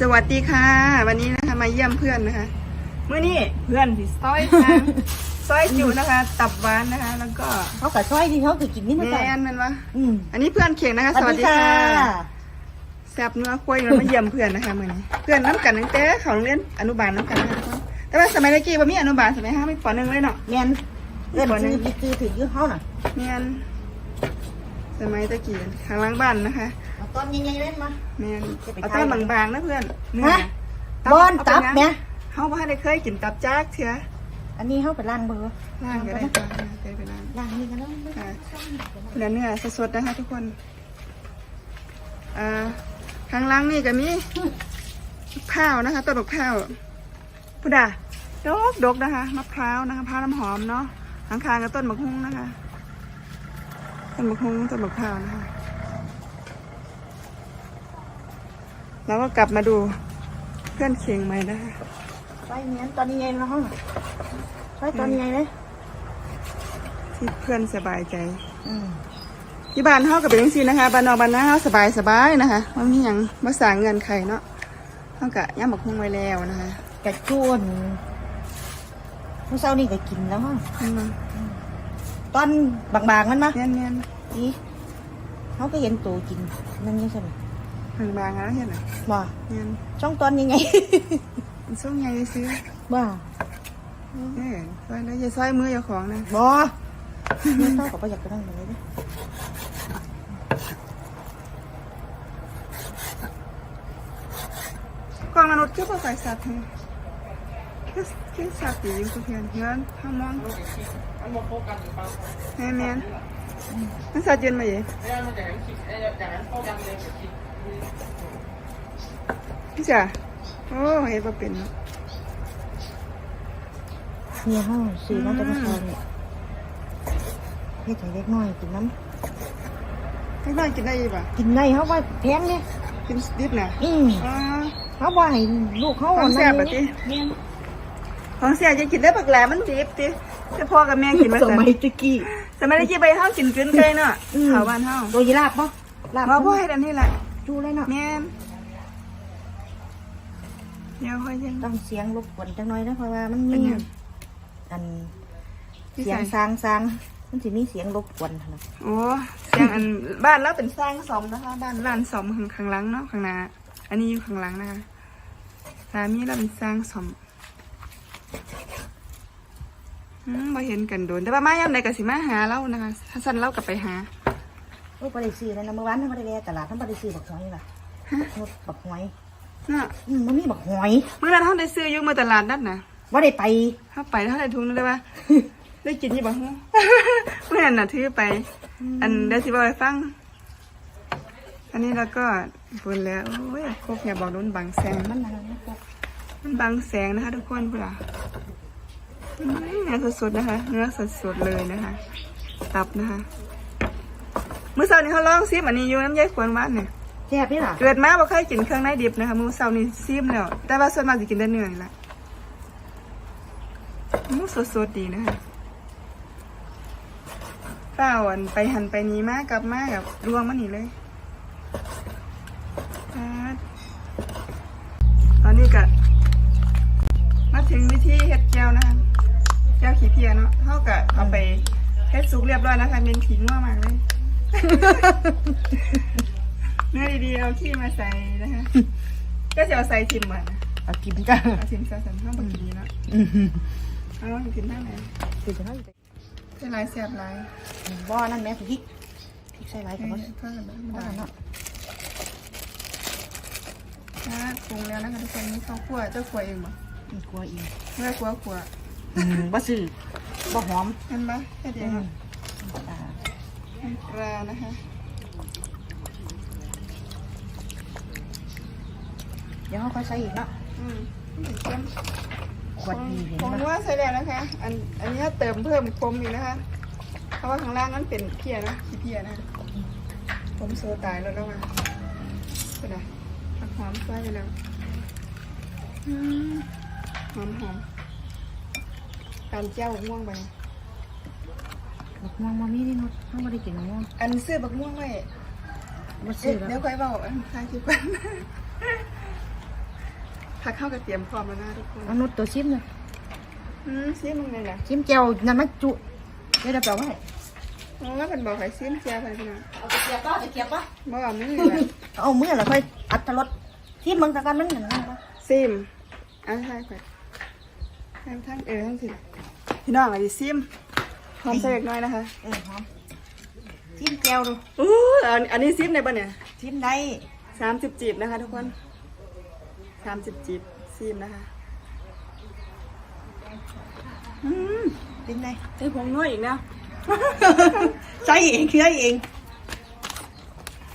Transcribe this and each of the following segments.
สวัสดีค่ะ วันนี้นะคะมาเยี่ยมเพื่อนนะคะเมื่อนี้เพื่อนสิซอยทางซอยจุนะคะ ตับหวานนะคะ แล้วก็เขากับช่วยที่เขาคือกินนี่นะแมจ๊ะนมันวะอืมอันนี้เพื่อนเข่งนะคะ สวัสดีค่ะแซบเนื้อคุยมามาเยี่ยมเพื่อนนะคะมื่อนี้เพื่อนน้ำกันตั้งแต่เขาโรงเรียนอนุบาลน้ำกันนะคะทุกคนแต่ว่าสมัยตะกี้ว่ามีอนุบาลสมัยห้าไม่ปอหนึ่งเลยเนาะ แมนเอิ้นซื้อไปซื้อถึงยื้อเขาน่ะเมียนสมัยตะกี้ข้างหล่างบ้านนะคะเอา ตอนใหญ่ๆเล่นมาเมียนจะไปเอาขายต้นบางๆนะเพื่อนเนื้อฮะ บอนตับเนี่ยเขาบ่ได้เคยกินตับจากเถื่ออันนี้เขาไปล้างเบอร์ล่างก็ได้ค่ะเคยไปล่างล้างนี่กันแล้วค่ะเนื้อเนื้อสดๆนะคะทุกคนอ่าข้างล่างนี่ก็มีข้าวนะคะต้นมะพร้าวพุดาดกดกนะคะมะพร้าวนะคะมะพร้าวน้ำหอมเนาะข้างๆกับต้นมะฮุ่งนะคะ ต้นมะฮุ่งต้นมะพร้าวนะคะ แล้วก็กลับมาดูเพื่อนเคียงใหม่นะคะไปเนี้ยตอนนี้ใหญ่แล้วเขาน่ะไปตอนนี้ใหญ่เลยที่เพื่อนสบายใจอืมที่บ้านเฮาก็เป็นจังซี่นะคะบ้านนอกบ้านนาเฮาสบายสบายนะคะบ่มีหยังบ่สร้างเงินไขเนาะเฮาก็ย่ำบักฮุงไว้แล้วนะคะกระชวนเมื่อเช้านี่ก็กินแล้วมั้งอืมตอนบางๆมันมาเนียนเนียนอีเขาก็เห็นตัวกินนั่นนี่ใช่ไหมๆบางบางๆนะเห็นไหมบ่เนียนช่องตอนยังไง มันส่งใหญ่ซื้อบ่เออซอยแล้วอย่าซอยมือเจ้าของนะบ่เนี่ยเท่ากับประหยัดกันนั่งเลยเด้อกล้องมนุ ษย์คือบ่ใส่สัตว์ให้คือคือสัตว์อยู่ทุกเพียนเฮือนเฮามองแม่แม่นมันสัตว์ยืนมาอยู่พี่จ๋าโอ้เฮ็ดบ่เป็นเนาะเนี่ยเขาซื้อมาจากเมื่อเช้านี่เฮ็ดให้เล็กน้อยกินน้เล็กน้อยกินได้อีกป่ะำกินได้เขาว่าแพงเนี่ยกินดิบน่ะอืมอ๋อ เขาว่าให้ลูกเขาของแซ่บอะติ เนี่ยของเสียจะกินได้บักแหลมันดิบติแต่พ่อกับแม่กินมาสมัยตะกี้ สมัยที่ไปเฮากินกลืนไก่เนาะอืม ชาวบ้านเฮาโดยยีราบปะลาบว่าพ่อให้ดันนี่แหละ ดูเลยเนาะแม่นเดี๋ยวค่อยยัง ต้องเสียงรบกวนจังหน่อยนะเพราะว่ามันเป็มีนหยัง อันที่เสียใส่งซางซางมันสิมีเสียงรบกวนนะโอ้เสียงอันบ้านเราเป็นสร้างสมนะคะ บ้านร้านสมข้างข้างหลังเนาะข้างหน้าอันนี้อยู่ข้างหลังนะคะสามีเราเป็นสร้างสมอืมบ่เห็นกันโดนแต่ว่ามาย่ำใดก็สิมาหาเรานะคะถ้าสั่นเรากลับไปหา โอ้ยบริซื้อเลยนะเมื่อวานทำบริเลยตลาดทำบริซื้อบักหอยล่ะงดบักหอยเนาะอืมมันมีบักหอยเมื่อนั้นเขาได้ซื้ออยู่มาตลาดนัดนะว่าได้ไปเขาไปแล้วเขาได้ทุนเลยว่าได้กินยี่บ่ฮู้เมื่อนั้นน่ะถือไป อันได้สิบอกให้ฟังอันนี้แล้วก็พูดแล้วโอ้ยครบอย่าบอกโดนบังแสงมันอะไรนะพวกมันบังแสงนะคะ ทุกคนพูดอะอืมเนื้อสดๆนะคะ เนื้อสดๆเลยนะคะ ตับนะคะเมื่อเช้านี้เขาลองซิมอันนี้อยู่น้ำยายขวนหวานเนี่ยแซ่บนี่ล่ะเกิดมาบ่เคยกินเครื่องในดิบนะคะมื้อเช้านี้ซิมแล้วแต่ว่าส่วนมากสิกินแต่เนื้อนี่แหละมื้อสดๆดีนะคะเปล่าอันไปหันไปนี้มากกลับมากับรวงมันนี่เลยอ่าตอนนี้ก็มาถึงวิธีเฮ็ดแก้วนะคะแก้วขี้เพียเนาะเฮาก็เอาไปเฮ็ดสุกเรียบร้อยแล้วค่ะเป็นขี้งัวมากเลย เนื้อดีๆเอาขี้มาใส่นะคะก็จะเอาใส่ทิมเหมือนเอากินกันเอาทิมใส่สันข้างบนดีเนาะอืมเอาลองทิมได้ไหมกินกันใส่ลายแสบลายบ่อนั่นแม่พริกพริกใส่ไรเอ้กับยมันเพิ่มแบบบ่ได้เนาะนะปรุงแล้วนะคะทุกคนนี่ข้าวคั่วเจ้าคั่วเองบ่มีกลัวอีกเมื่อคั่วคั่วอืมบ่ซื้อบ่หอมเห็นปะแค่เดียวอืค่ะมอ่า น้ำปลานะคะเดี๋ยวเขาก็ใส่อีกเนาะอืมนี่เค็มขวดดีเห็นผงปะว่าใส่แล้วนะคะ อันอันนี้เติมเพิ่มคมอีกนะคะ เพราะว่าข้างล่างนั้นเป็นเพียนะขี้เพียนะผมโซตายแล้วแล้วมาเป็นไงผักหอมใส่ไปแล้วอืมหอมหอมการเจ้าม่วงไป บักม่วงมามีนี่เนาะเขาไม่ได้กินบักม่วงอันซื้อบักม่วงไว้บ่เอ๊ะซื้อเดี๋แล้ยววค่อยเบาอันทายคิดก่อนผักเข้าวกับเตรียมพร้อมแล้วนะทุกคนเอานุดตัวชิมเลยอืมซิมมึงเลยนะชิมเจียวนั่นมันจุเดี๋ยวเราแปลว่าให้เพราะว่าเป็นบอกให้ซิมเจียไปพี่น้องเอาตะเกียบป่ะตะเกียบป่ะบ่ว่ามือเลย เอามือแล้วค่อยอัดตลดชิมมึงตะกันมันหนึ่งนะซิมอะใช่ไปทั้งทั้งเออทั้งสิพี่น้องอันนี้ซิม พร้อมใส่เล็กน้อยนะคะเออหอมชิมเจียวดูอู้อันอันนี้ซิมในบ้านเนี่ยชิมได้สามสิบจีบนะคะ ทุกคนสามสิบจีบซิมนะคะอืมชิมได้ใส่ผงน้อยอีกนะใส่เองเชื่อเอง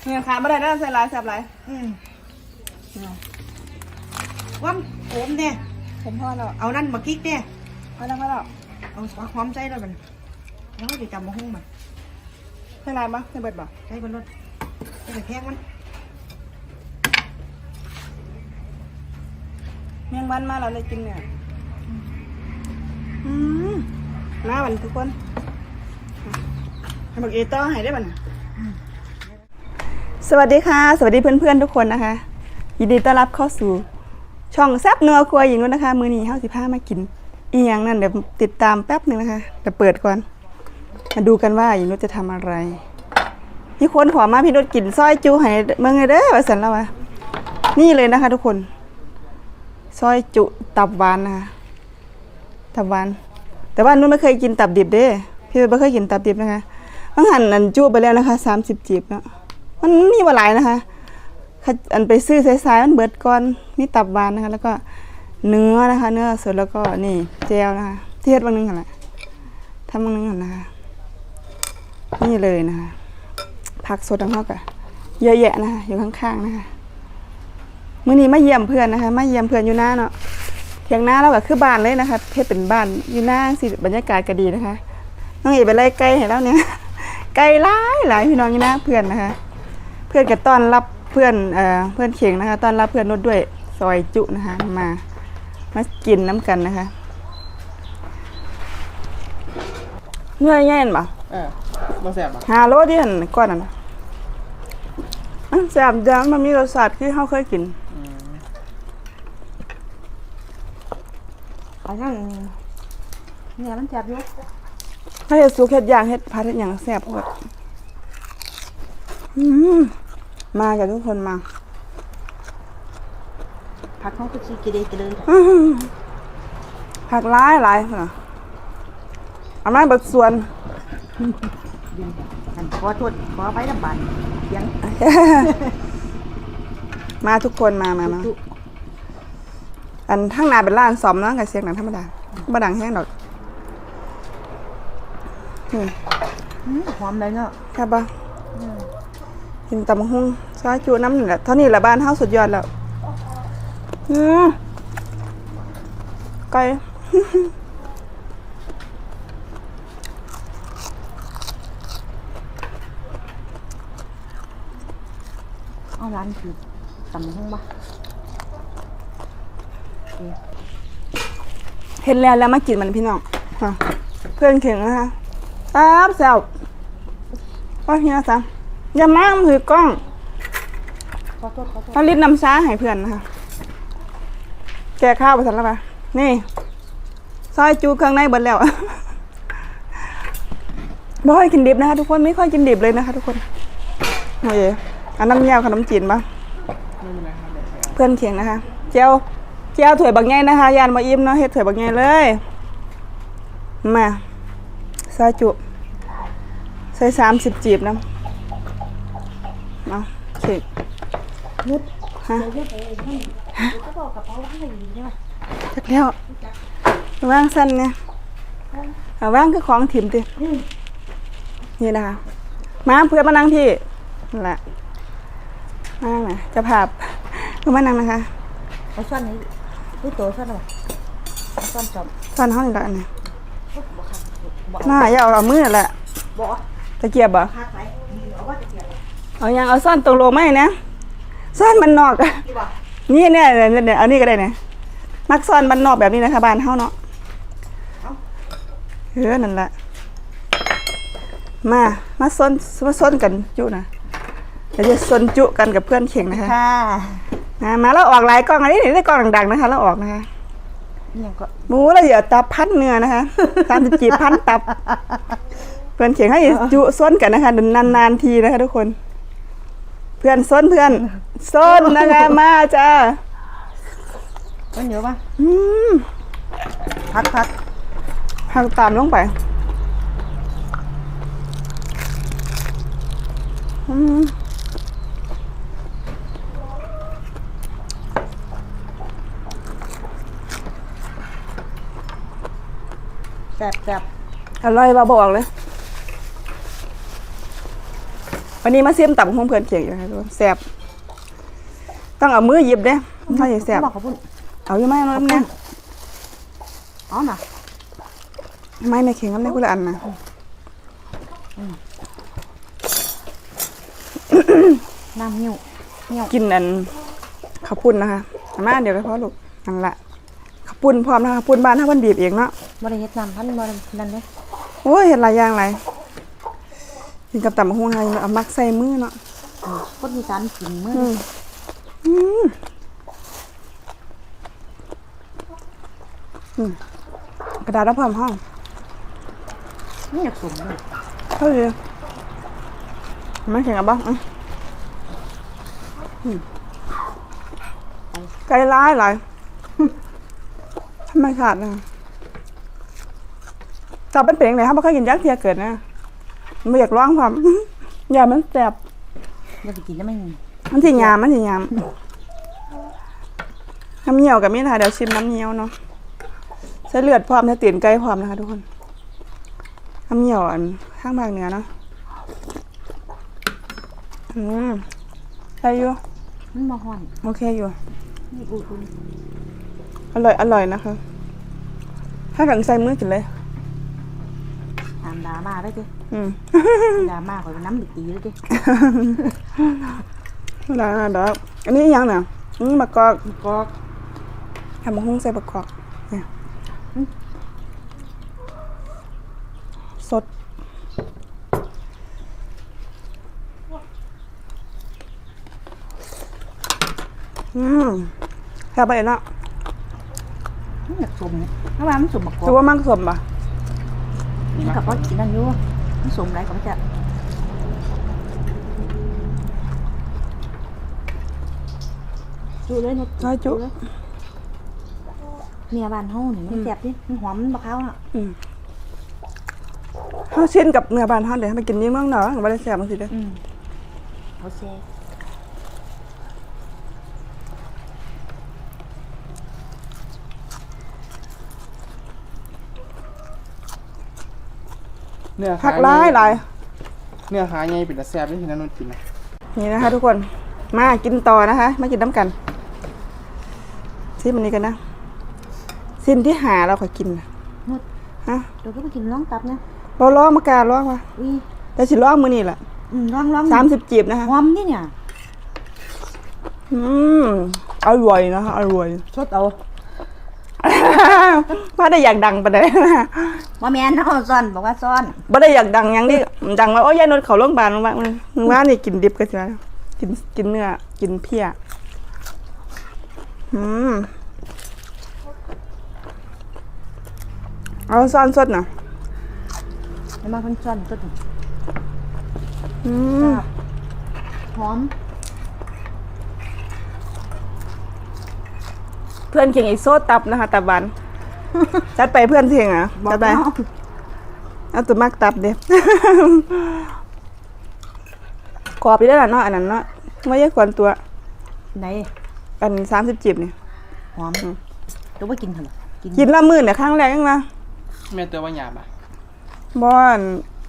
เนี่ยขาไม่ได้นะใส่หลายแซ่บหลายอืมว่าโอมเนี่ยผมพอแล้วเอานั่นมากิ๊กเนี่ยพอแล้วพอแล้วเอาหอมใจแล้วมัน แล้วก็จะจำมาหุ้งมันใส่หลายปะใส่เบิดบ่ใช้บนรถใช้แพงมันเมียงวันมาเราเลยกินเนี่ยอืมมาบันทุกคนให้บอกเอต้อให้ได้บันสวัสดีค่ะ สวัสดีเพื่อนๆทุกคนนะคะ ยินดีต้อนรับเข้าสู่ ช่องแซบนัวครัวหญิงนุชนนะคะ มือนี้เฮาสิพามากินอีหยังนั่นเดี๋ยวติดตามแป๊บหนึ่งนะคะเดี๋ยวเปิดก่อน มาดูกันว่าหญิงนุชจะทำอะไรมีคนขอมาพี่นุชกินซอยจูให้เมืองไงเด้อว่าสันแล้ววะนี่เลยนะคะ ทุกคนซอยจุตับหวานนะคะตับหวานแต่ว่านุ่นไม่เคยกินตับดิบเด้พี่ไม่เคยกินตับดิบนะคะบางหันอันจุไปแล้วนะคะสามสิบจีบเนาะมันมีว่าหลายนะคะอันไปซื้อสายๆมันเบิดก่อนมีตับหวานนะคะ แล้วก็เนื้อนะคะ เนื้อสดแล้วก็นี่เจลนะคะที่เฮ็ดบางนึงกันแหละทำบางนึงกันนะคะ นี่เลยนะคะผักสดทั้งหมดอะเยอะแยะนะคะอยู่ข้างๆนะคะมื่อนี้มาเยี่ยมเพื่อนนะคะมาเยี่ยมเพื่อนอยู่หน้าเนาะเถียงหน้าเราก็คือบ้านเลยนะคะเพชรเป็นบ้านอยู่หน้าสิบรรยากาศก็ดีนะคะ น้องเอ๋ไปไล่ไก่ให้แล้วเนี่ยไก่หลายหลายพี่น้องอยู่หน้าเพื่อนนะคะ เพื่อนก็ต้อนรับเพื่อนเอ่อเพื่อนเข่งนะคะต้อนรับเพื่อนรถด้วยซอยจุนะคะมามากินน้ำกันนะคะเงื่อยแย่นปะเออ มาแสบอะฮาโลที่หันก้อนนั้นน่ะอะแซ่บจังมันมีรสชาติที่เขาเคยกินเอานั่นเนี่ยมันจับอยู่ถ้าเห็ดสุกเห็ดย่างเห็ดผัดเห็ดหยังแซ่บโพดอืมมาจากทุกคนมาผักเขาก็ชีกิเลสกันเลยอื้อหือผักหลายหลายเหรอเอามาเบิดส่วน อันขอโทษขอไปลำบากเสียงมาทุกคนมามามาอันทั้งนาเป็นร้านซ่อมเนาะกับเสียงหนังธรรมดาบ่ดังแห้งดอกนี่หอมเลยเนาะครับปะกินตำบักหุ่งซอยจูน้ำนี่แหละเท่านี้แหละบ้านเฮาสุดยอดแล้วอืมไก่าร้านคือตำห้องบ่เห็นแล้วแล้วมากินมันพี่น้องอะเพื่อนเข่งนะคะแซ่บแซ่บว่าเฮียซะอย่ามาถือกล้องขอโทษขอโทษเขารีดน้ำชาให้เพื่อนนะคะ แกะข้าวไปสันแล้วปะนี่ ซอยจูเครื่องในเบิดแล้วบ่ค่อยกินดิบนะคะทุกคนไม่ค่อยกินดิบเลยนะคะทุกคนโอ้ย อันน้ำยวขนมจีนปะเพื่อนเคียงนะคะเจียวเจียวถั่วยบางใหญ่นะคะยานมาอิ่มเนาะเฮ็ดถั่วยบางใหญ่เลยมาซอยจุใส่สามสิบจีบนะเอาเข็กนุดฮะเดี๋ยวไปให้เขาบอกกระเป๋าให้ดีใช่ไหมจักแล้วว่างสั้นเนี่ยว่างคือของถิ่มตินี่นะคะมาเพื่อนมานั่งพี่นั่นแหละ มานั่งนะจะพาเพื่อนมานั่งนะคะเอาซ่อนนี้ดูตัวซ่อนหน่อยเอาซ่อนจอมซ่อนห้องนี่ละอันนี้บ่ค่ะบ่น่าอย่าเอาเอามือนั่นแหละบ่ตะเกียบบ่คักไปเอาว่าจะเกี่ยวเอายังเอาซ่อนตรงโลงไหมนะซ่อนมันนอกอะที่บ่นี่เนี่ยเนี่ยเนี่ยเอานี่ก็ได้เนี่ยมักซ่อนมันนอกแบบนี้นะคะบ้านเฮาเนาะเออนั่นแหละมามาซ่อนมาซ่อนกันจุนะ เดี๋ยวจะซ่อนจุกันกับเพื่อนเข่งนะคะค่ะนะมาแล้วออกหลายกล้องอันนี้ได้กล้องดังๆนะคะ แล้วออกนะคะเนี่ยก็หมูเราเดี๋ยวตับพันเนื้อนะคะตามจะจีบพันตับ เพื่อนเขียนให้จุส้นกันนะคะนานๆทีนะคะ ทุกคน เพื่อนส้นเพื่อนส้นนะคะมาจ้ามันเยอะปะอืมพักพักหักตามลงไปอืม ซ่บแซ่บอร่อยบาบอกเลย วันนี้มาเสียมตับของเพื่อนเขียงอยู่นะคะทุกคนแซ่บต้องเอามือหยิบเด้ถ้าอยากแซ่บบอกเขาพูดเอาอยู่ไหมน้องเนี่ยอ๋อน่ะไม่ในเข่งกันได้คนละอันนะน้ำเงี้ยวเงี้ยวกินอันข้าวปุ้นนะคะเอามาเดี๋ยวไปพอลูกนั่นละข้าวปุ้นพร้อมนะคะข้าวปุ้นบ้านถ้ามันบีบเองเนาะ บริเฮ็ดน้ำพันบรินั่นเลยโอ้ยเห็นหลายอย่างหลายกินกับตำบักหุ่งไงเอามักใส่มือเนาะคนอีสานกินมื้ออืมอืมอืมกระดาษรับความห้องนี่อยากสมเลยเท่าไหร่ไม่เข่งกับบ้างอืมอืมไก่ร้ายหลายทำไมขาดนะ จับเป็นเปลี่ยนไหนครับไม่เคยกินยักษ์เทียเกิดนะไม่อยากร้องความอย่ามันแสบอยากไปกินได้ไหมมันสิยามมันสิยามน้ำเหี่ยวกับมีนะคะเดี๋ยวชิมน้ำเหี่ยวเนาะใช้เลือดพร้อมใช้ตีนไก่พร้อมนะคะทุกคนน้ำเหี่ยวอันข้างภาคเหนือเนาะอืมใช่อยู่มันบ่ฮ้อนโอเคอยู่นี่อุ่นอร่อยอร่อยนะคะ ถ้ากันใส่มือกินเลยๆตามดราม่าได้ดิอืมดราม่าข่อยเป็นน้ำดิตีเลยดิได้ได้ดอกอันนี้อีหยังเนี่ยอืมมะกอกกอกทำมะฮุ่งใส่มะกอกเนี่ยสดอืมแค่บไปเนาะมันอยากสมถ้าว่ามันสมบักกอถือกว่ามั่งสมป่ะ นี่กับพ่อกินนั่นอยู่มันสมไรก็ไม่จะจุเลยเนาะน้อยจุเลยเนี่ยบ้านเฮานี่มันแซ่บดิมันหอมมันบักขาวน่ะอืมเขาเช่นกับเนื้อบานทอดเดี๋ยวไปกินยี่เมืองหนอไม่ได้แซ่บมันสิเด้ออืมโอเค เนื้อผักหลายหลายเนื้อขาใหญ่เป็นตาแซ่บที่นั่นนนกินนะนี่นะคะ ทุกคนมากินต่อนะคะ มากินน้ำกันซิมันนี้กันนะสิ้นที่หาเราขอยกินนะหมดฮะเดี๋ยวก็ไปกินร้องตับนะเราลองมากาลองมาอุ้ยแต่สิลองมือนี่แหละอืมร้องร้องสามสิบจีบนะคะหอมนี่เนี่ยอืมอร่อยนะคะอร่อยสดเอา ว่าได้อยากดังปะเด้ว่าแม่นเฮาซ่อนบอกว่าซ่อนบ่ได้อยากดังหยังนี่ดังว่าโอ้ยยายนวดเขาโรงพยาบาลว่ามึงว่านี่กินดิบกันใช่ไหมกินกินเนื้อ กินเพี้ยอืมเอาซ่อนสดหน่อยให้มาเพิ่นซ่อนสดอืมหอม พื่อนเก่งอีกโซตับนะคะตับหวานจัดไปเพื่อนเสียงอะบอกจัดไปเนาะเอาตัวมากตับเด้กรอบอยู่ได้ละเนาะอันนั้นเนาะไม่ใช่ควรตัวไหนอันสามสิบจีบนี่หอมตัวบ่กินหั่นล่ะกินกินละมื่นเนี่ยครั้งแรกยังมาแม่ตัวว่าหยาบอะบอน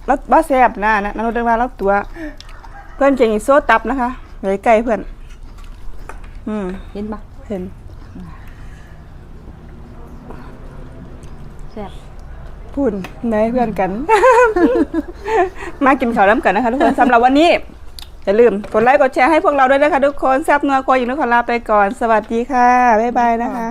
แล้วบ้าแซบนะนะนันรู้ได้ว่าแล้วตัว เพื่อนเก่งอีกโซตับนะคะไว้ไกลเพื่อน อืมเห็นปะเห็น ซ่บพูดได้เพื่อนกัน มากินข้าวน้ำกันนะคะทุกคนสำหรับวันนี้ อย่าลืมกดไลค์กดแชร์ให้พวกเราด้วยนะคะทุกคนแซบนัวครัวอยู่นครลาไปก่อน สวัสดีค่ะ บ๊ายบายนะคะ